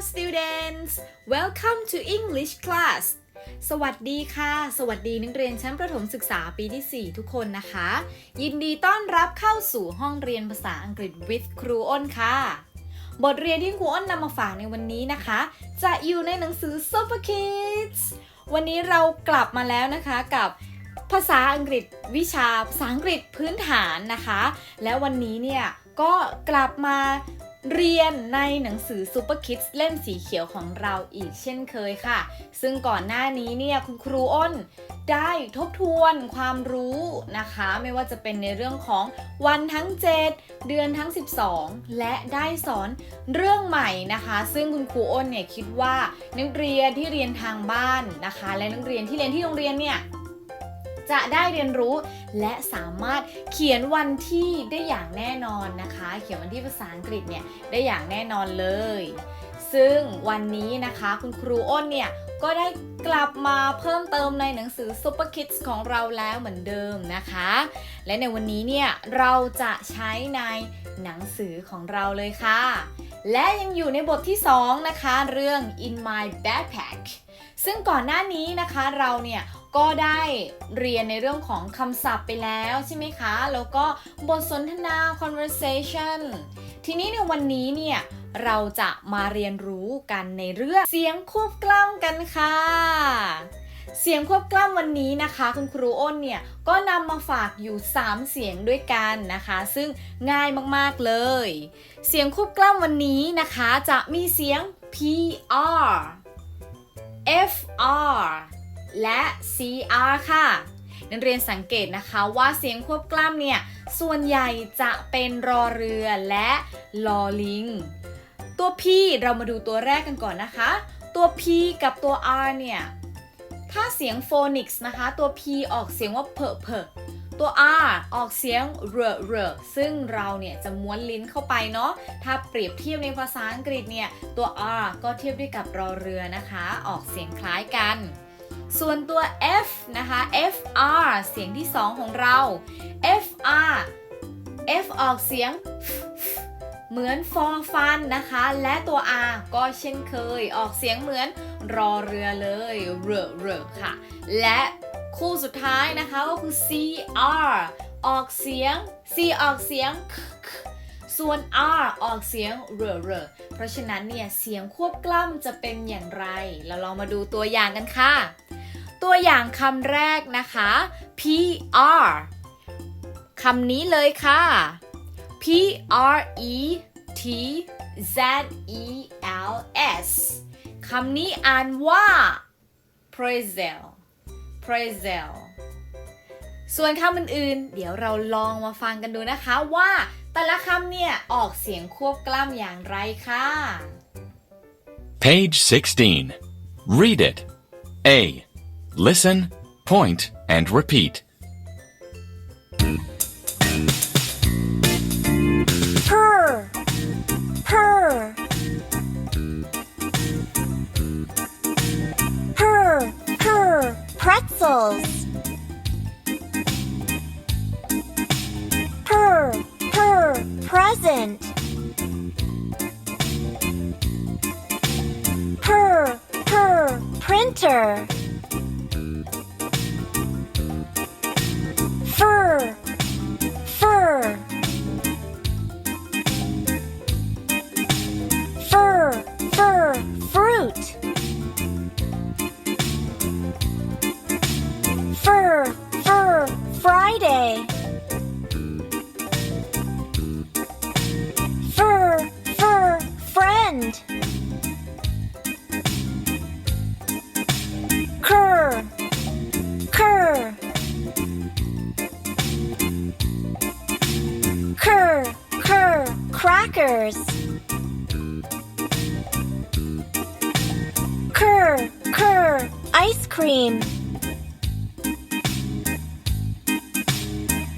students welcome to English class สวัสดีค่ะ สวัสดีนักเรียนชั้นประถมศึกษาปีที่ 4 ทุกคนนะคะ ยินดีต้อนรับเข้าสู่ห้องเรียนภาษาอังกฤษ with ครูอ้นค่ะ บทเรียนที่ครูอ้นนำมาฝากในวันนี้นะคะ จะอยู่ในหนังสือ Super Kids วันนี้เรากลับมาแล้วนะคะกับภาษาอังกฤษวิชาภาษาอังกฤษพื้นฐานนะคะ และวันนี้เนี่ยก็กลับมา เรียนในหนังสือ Super Kids เล่มสีเขียวของเราอีกเช่นเคยค่ะ ซึ่งก่อนหน้านี้เนี่ยคุณครูอ้นได้ทบทวนความรู้นะคะ ไม่ว่าจะเป็นในเรื่องของวันทั้ง 7 เดือนทั้ง 12 และได้สอนเรื่องใหม่นะคะ ซึ่งคุณครูอ้นเนี่ยคิดว่านักเรียนที่เรียนทางบ้านนะคะ และนักเรียนที่เรียนที่โรงเรียนเนี่ย จะได้เรียนรู้ และสามารถเขียนวันที่ได้อย่างแน่นอนนะคะ เขียนวันที่ภาษาอังกฤษเนี่ยได้อย่างแน่นอนเลย ซึ่งวันนี้นะคะคุณครูอ้นเนี่ยก็ได้กลับมาเพิ่มเติมในหนังสือ Super Kids ของเราแล้วเหมือนเดิมนะคะ และในวันนี้เนี่ยเราจะใช้ในหนังสือของเราเลยค่ะ และยังอยู่ในบทที่ 2 นะคะ เรื่อง In My Backpack ซึ่งก่อนหน้านี้นะคะเราเนี่ยก็ได้เรียนในเรื่องของคำศัพท์ไปแล้วใช่ไหมคะ แล้วก็บทสนทนา conversation ทีนี้ในวันนี้เนี่ยเราจะมาเรียนรู้กันในเรื่องเสียงควบกล้ำกันค่ะ เสียงควบกล้ำวันนี้นะคะ คุณครูอ้นเนี่ยก็นำมาฝากอยู่ 3 เสียงด้วยกันนะคะ ซึ่งง่ายมากๆเลย เสียงควบกล้ำวันนี้นะคะจะมีเสียง pr fr และ cr ค่ะ นักเรียนสังเกตนะคะว่าเสียงควบกล้ำเนี่ย ส่วนใหญ่จะเป็นรอเรือและลอลิง ตัว p เรามาดูตัวแรกกันก่อนนะคะ ตัว p กับตัว r เนี่ย ถ้าเสียงโฟนิกส์นะคะ ตัว p ออกเสียงว่าเพอเพอ ตัว r ออกเสียงเรเรซึ่งเราเนี่ยจะม้วนลิ้นเข้าไปเนาะ ถ้าเปรียบเทียบในภาษาอังกฤษเนี่ย ตัว r ก็เทียบด้วยกับรอเรือนะคะ ออกเสียงคล้ายกัน ส่วนตัว f นะคะ fr เสียงที่ 2 ของเรา fr f ออกเสียง เหมือนฟอฟันนะคะ และตัว r ก็เช่นเคย ออกเสียงเหมือนรอเรือเลย เรอเรอค่ะ และ คู่สุดท้ายนะคะก็คือ cr ออกเสียง c ออกเสียง ส่วน r ออกเสียงเรอเรอเพราะฉะนั้นเนี่ยเสียงควบกล้ำจะเป็นอย่างไร เราลองมาดูตัวอย่างกันค่ะ ตัวอย่างคำแรกนะคะ pr คำนี้เลยค่ะ P R E T Z E L S คำนี้อ่านว่า pretzel pretzel ส่วนคำอื่นๆ เดี๋ยวเราลองมาฟังกันดูนะคะว่าแต่ละคำเนี่ย ออกเสียงควบกล้ำอย่างไรค่ะ Page 16. Read it. A. Listen, point, and repeat. Pretzels. Purr, purr, present. Purr, purr, printer. Crackers. Cur, cur, ice cream.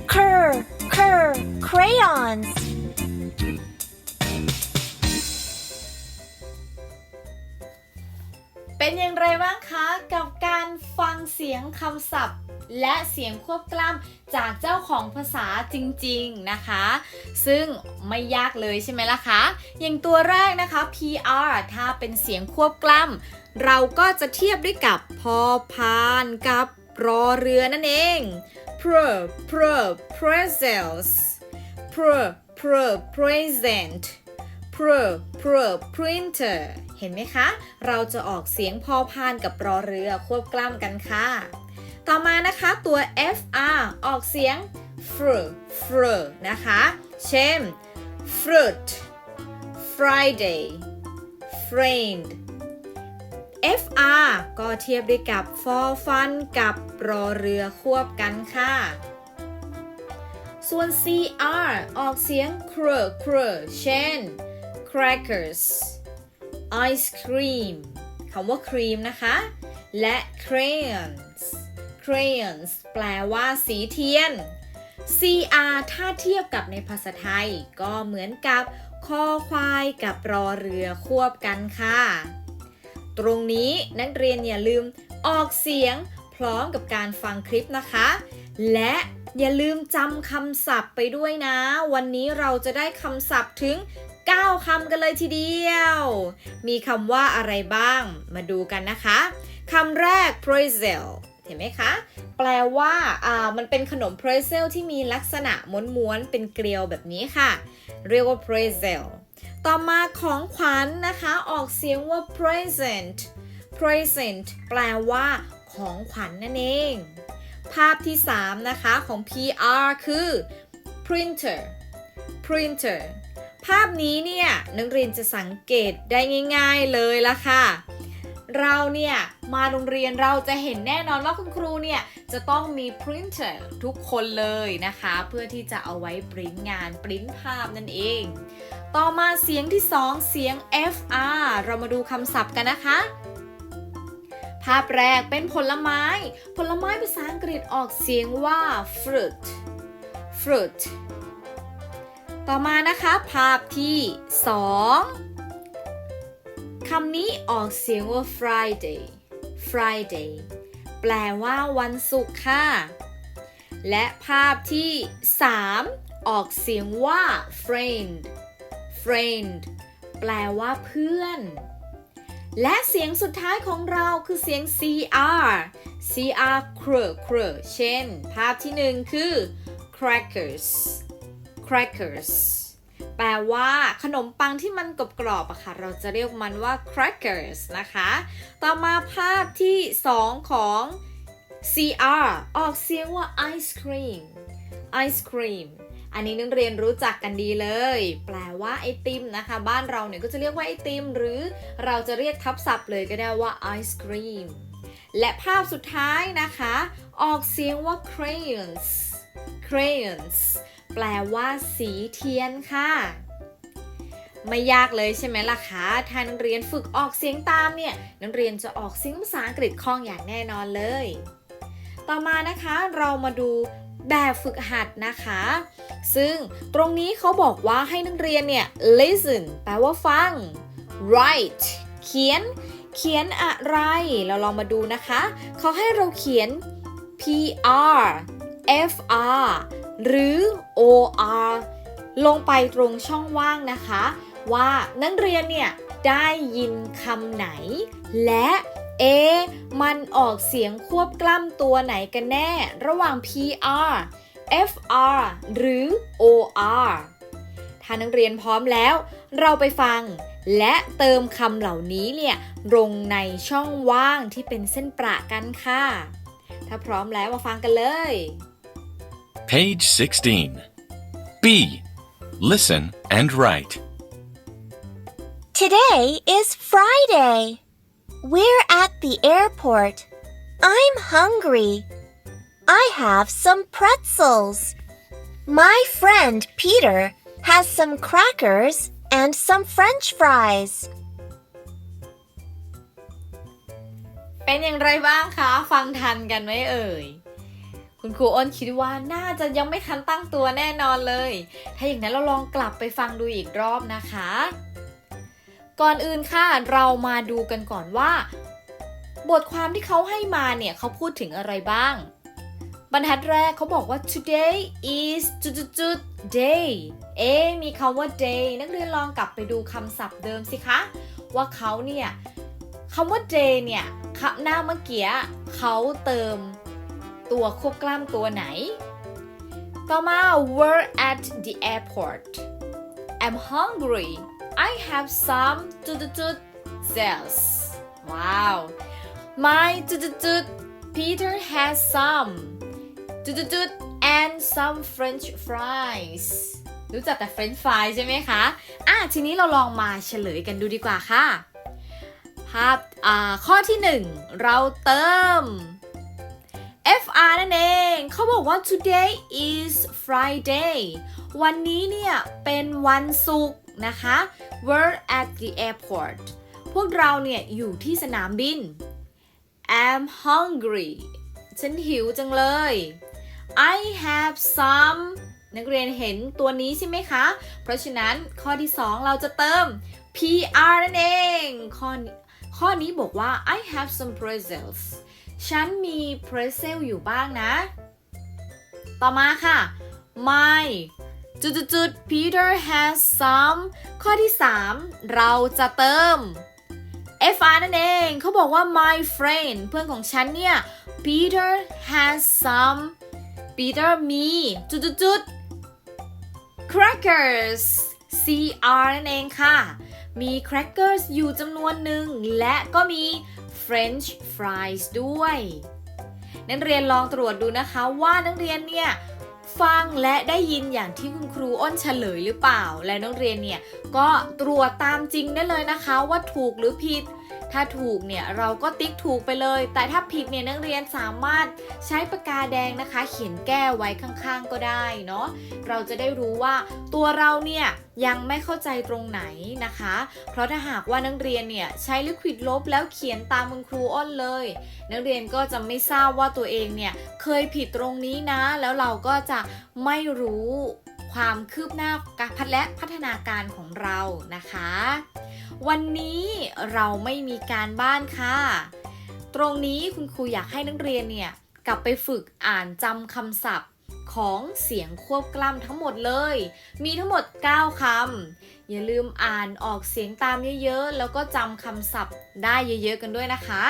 Cur, cur, crayons. เป็นอย่างไรบ้างคะ กับการฟังเสียงคำศัพท์ และเสียงควบกล้ำจากเจ้าของภาษาจริงๆนะคะ ซึ่งไม่ยากเลยใช่ไหมล่ะคะ อย่างตัวแรกนะคะ PR ถ้าเป็นเสียงควบกล้ำเราก็จะเทียบด้วยกับพอพานกับรอเรือนั่นเอง pro pro presents pro pro present pro pro printer เห็นไหมคะ เราจะออกเสียงพอพานกับรอเรือควบกล้ำกันค่ะ ต่อมานะคะตัว fr ออกเสียง fr fr นะคะ เช่น fruit Friday friend fr ก็เทียบด้วยกับ for fun กับรอเรือควบกันค่ะ ส่วน cr ออกเสียง cr cr เช่น crackers ice cream คำว่าครีมนะคะ และ crayons crayons แปลว่าสีเทียน cr ถ้าเทียบกับในภาษาไทย ก็เหมือนกับคอควายกับรอเรือควบกันค่ะ ตรงนี้นักเรียนอย่าลืมออกเสียงพร้อมกับการฟังคลิปนะคะ และอย่าลืมจำคำศัพท์ไปด้วยนะ วันนี้เราจะได้คำศัพท์ถึง 9 คำกันเลยทีเดียว มีคำว่าอะไรบ้าง มาดูกันนะคะ คำแรก pretzel เห็นไหมคะ แปลว่าอ่ามันเป็นขนม pretzel ที่มีลักษณะม้วนๆเป็นเกลียวแบบนี้ค่ะ เรียกว่า pretzel ต่อมาของขวัญนนะคะ ออกเสียงว่า present present แปลว่า ของขวัญนนั่นเอง ภาพที่ 3 นะคะของ PR คือ printer printer ภาพนี้เนี่ยนักเรียนจะสังเกตได้ง่าย ๆเลยละค่ะ เราเนี่ย มาโรงเรียนเราจะเห็นแน่นอนว่าคุณครูเนี่ย จะต้องมี printer ทุกคนเลยนะคะ เพื่อที่จะเอาไว้ปริ้นงานปริ้นภาพนั่นเอง ต่อมาเสียงที่ 2 เสียง FR เรามาดูคำศัพท์กันนะคะ ภาพแรกเป็นผลไม้ ผลไม้ภาษาอังกฤษออกเสียงว่า fruit fruit ต่อมานะคะภาพที่ 2คำนี้ออกเสียงว่า Friday Friday แปลว่าวันศุกร์ค่ะ และภาพที่ 3 ออกเสียงว่า friend friend แปลว่าเพื่อน และเสียงสุดท้ายของเราคือเสียง cr cr ครครเช่น ภาพที่หนึ่งคือ crackers crackers แปลว่าขนมปังที่มันกรอบๆอะค่ะ เราจะเรียกมันว่า crackers นะคะ ต่อมาภาพที่ 2 ของ cr ออกเสียงว่า ice cream ice cream อันนี้นักเรียนรู้จักกันดีเลย แปลว่าไอติมนะคะ บ้านเราเนี่ยก็จะเรียกว่าไอติม หรือเราจะเรียกทับศัพท์เลยก็ได้ว่าไอศครีม และภาพสุดท้ายนะคะ ออกเสียงว่า crayons crayons แปลว่า สีเทียนค่ะ ไม่ยากเลยใช่ไหมล่ะคะ ถ้านักเรียนฝึกออกเสียงตามเนี่ย นักเรียนจะออกเสียงภาษาอังกฤษคล่องอย่างแน่นอนเลย ต่อมานะคะเรามาดูแบบฝึกหัดนะคะ ซึ่งตรงนี้เขาบอกว่าให้นักเรียนเนี่ย listen แปลว่าฟัง write เขียน เขียนอะไร เราลองมาดูนะคะ เขาให้เราเขียน PR FR หรือ OR ลงไปตรงช่องว่างนะคะ ว่านักเรียนเนี่ยได้ยินคำไหน และเอมันออกเสียงควบกล้ำตัวไหนกันแน่ ระหว่าง PR FR หรือ OR ถ้านักเรียนพร้อมแล้ว เราไปฟัง และเติมคำเหล่านี้เนี่ยลงในช่องว่างที่เป็นเส้นประกันค่ะ ถ้าพร้อมแล้วมาฟังกันเลย Page 16. B. Listen and write. Today is Friday. We're at the airport. I'm hungry. I have some pretzels. My friend Peter has some crackers and some french fries. เป็นอย่างไรบ้างคะ ฟังทันกันไหมเอ่ย คุณครูอ้นคิดว่าน่าจะยังไม่ทันตั้งตัวแน่นอนเลย ถ้าอย่างนั้นเราลองกลับไปฟังดูอีกรอบนะคะ ก่อนอื่นค่ะ เรามาดูกันก่อนว่า บทความที่เขาให้มาเนี่ยเขาพูดถึงอะไรบ้าง บรรทัดแรกเขาบอกว่า today is จุดจุด day เอ๊มีคำว่า day นักเรียนลองกลับไปดูคำศัพท์เดิมสิคะ ว่าเขาเนี่ยคำว่า day เนี่ยคำหน้าเมื่อกี้เขาเติม ตัวควบกล้ามตัวไหน ต่อมา we're at the airport I'm hungry I have some จุดจุด cells ว้าว my จุดจุด Peter has some จุดจุดจุด and some French fries รู้จักแต่ French fries ใช่ไหมคะอะทีนี้เราลองมาเฉลยกันดูดีกว่าค่ะภาพอ่าข้อที่ 1 เราเติม FR นั่นเอง เขาบอกว่า today is Friday วันนี้เนี่ย เป็นวันศุกร์นะคะ we're at the airport พวกเราเนี่ย อยู่ที่สนามบิน I'm hungry ฉันหิวจังเลย I have some นักเรียนเห็นตัวนี้ใช่ไหมคะ เพราะฉะนั้นข้อที่ 2 เราจะเติม PR นั่นเอง ข้อนี้ข้อนี้บอกว่า I have some pretzels ฉันมี pretzel อยู่บ้างนะ ต่อมาค่ะ my จุดจุด Peter has some ข้อที่ 3 เราจะเติม FR นั่นเอง เขาบอกว่า my friend เพื่อนของฉันเนี่ย Peter has some Peter มีจุดจุดจุด crackers CR นั่นเองค่ะ มี crackers อยู่จำนวนหนึ่ง และก็มี French fries ด้วย นักเรียนลองตรวจดูนะคะว่านักเรียนเนี่ยฟังและได้ยินอย่างที่คุณครูอ้นเฉลยหรือเปล่า และนักเรียนเนี่ยก็ตรวจตามจริงได้เลยนะคะว่าถูกหรือผิด ถ้าถูกเนี่ยเราก็ติ๊กถูกไปเลย แต่ถ้าผิดเนี่ยนักเรียนสามารถใช้ปากกาแดงนะคะ เขียนแก้ไว้ข้างๆก็ได้เนาะเราจะได้รู้ว่าตัวเราเนี่ยยังไม่เข้าใจตรงไหนนะคะ เพราะถ้าหากว่านักเรียนเนี่ยใช้ลิควิดลบแล้วเขียนตามคุณครูอ้นเลย นักเรียนก็จะไม่ทราบว่าตัวเองเนี่ยเคยผิดตรงนี้นะ แล้วเราก็จะไม่รู้ ความคืบหน้าการพัฒและพัฒนาการของเรานะคะ วันนี้เราไม่มีการบ้านค่ะ ตรงนี้คุณครูอยากให้นักเรียนเนี่ยกลับไปฝึกอ่านจำคำศัพท์ของเสียงควบกล้ำทั้งหมดเลย มีทั้งหมด 9คำอย่าลืมอ่านออกเสียงตามเยอะๆ แล้วก็จำคำศัพท์ได้เยอะๆกันด้วยนะคะ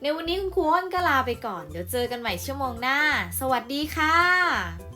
ในวันนี้คุณครูอ้นก็ลาไปก่อน เดี๋ยวเจอกันใหม่ชั่วโมงหน้า สวัสดีค่ะ